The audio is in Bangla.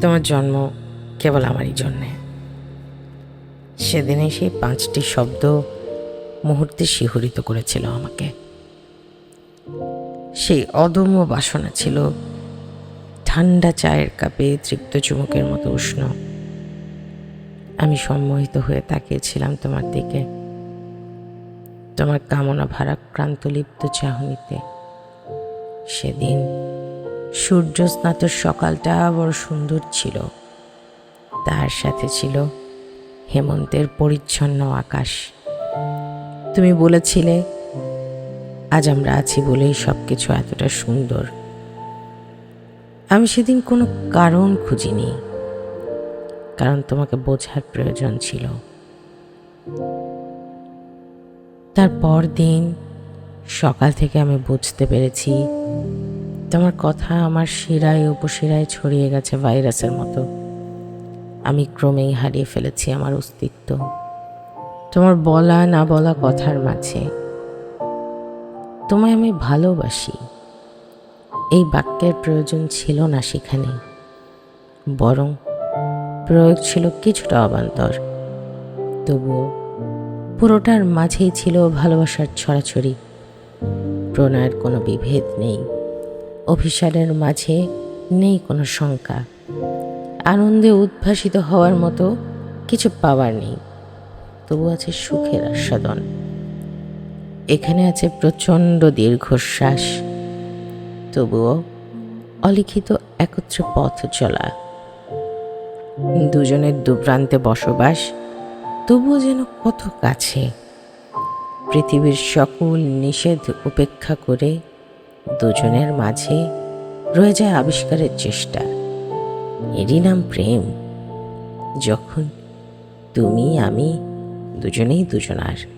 তোমার জন্ম কেবল আমারই জন্যে। সেদিনে সেই পাঁচটি শব্দ মুহূর্তে শিহরিত করেছিল আমাকে। সেই অদম্য বাসনা ছিল ঠান্ডা চায়ের কাপে তৃপ্ত চুমুকের মতো উষ্ণ। আমি সম্মোহিত হয়ে তাকিয়েছিলাম তোমার দিকে। তোমার কামনা ভারাক্রান্ত লিপ্ত চাহনিতে। সেদিন সূর্য স্নাত সকালটা বড় সুন্দর ছিল। তার সাথে ছিল হেমন্তের পরিচ্ছন্ন আকাশ। তুমি বলেছিলে, আজ আমরা আছি বলেই সব কিছু এতটা সুন্দর। আমি সেদিন কোনো কারণ খুঁজিনি, কারণ তোমাকে বোঝার প্রয়োজন ছিল। তারপর দিন সকাল থেকে আমি বুঝতে পেরেছি তোমার কথা আমার শিরায়, উপশিরায় ছড়িয়ে গেছে ভাইরাসের মতো। আমি ক্রমেই হারিয়ে ফেলেছি আমার অস্তিত্ব। তোমার বলা, না বলা কথার মাঝে। তোমায় আমি ভালোবাসি। এই বাক্যের প্রয়োজন ছিল না সেখানে। বরং প্রয়োগ ছিল কিছুটা অবান্তর। তবুও পুরোটার মাঝেই ছিল ভালোবাসার ছড়াছড়ি। প্রণয়ের কোনো বিভেদ নেই। অভিসারের মাঝে নেই কোনো শঙ্কা। আনন্দে উদ্ভাসিত হওয়ার মতো কিছু পাওয়ার নেই। তবু আছে সুখের আস্বাদন। এখানে আছে প্রচণ্ড দীর্ঘশ্বাস। তবুও অলিখিত একত্রে পথ চলা। দুজনের দুপ্রান্তে বসবাস, তবুও যেন কত কাছে। পৃথিবীর সকল নিষেধ উপেক্ষা করে দুজনের মাঝে রয়ে যায় আবিষ্কারের চেষ্টা। এরই নাম প্রেম। যখন তুমি আমি দুজনেই দুজনার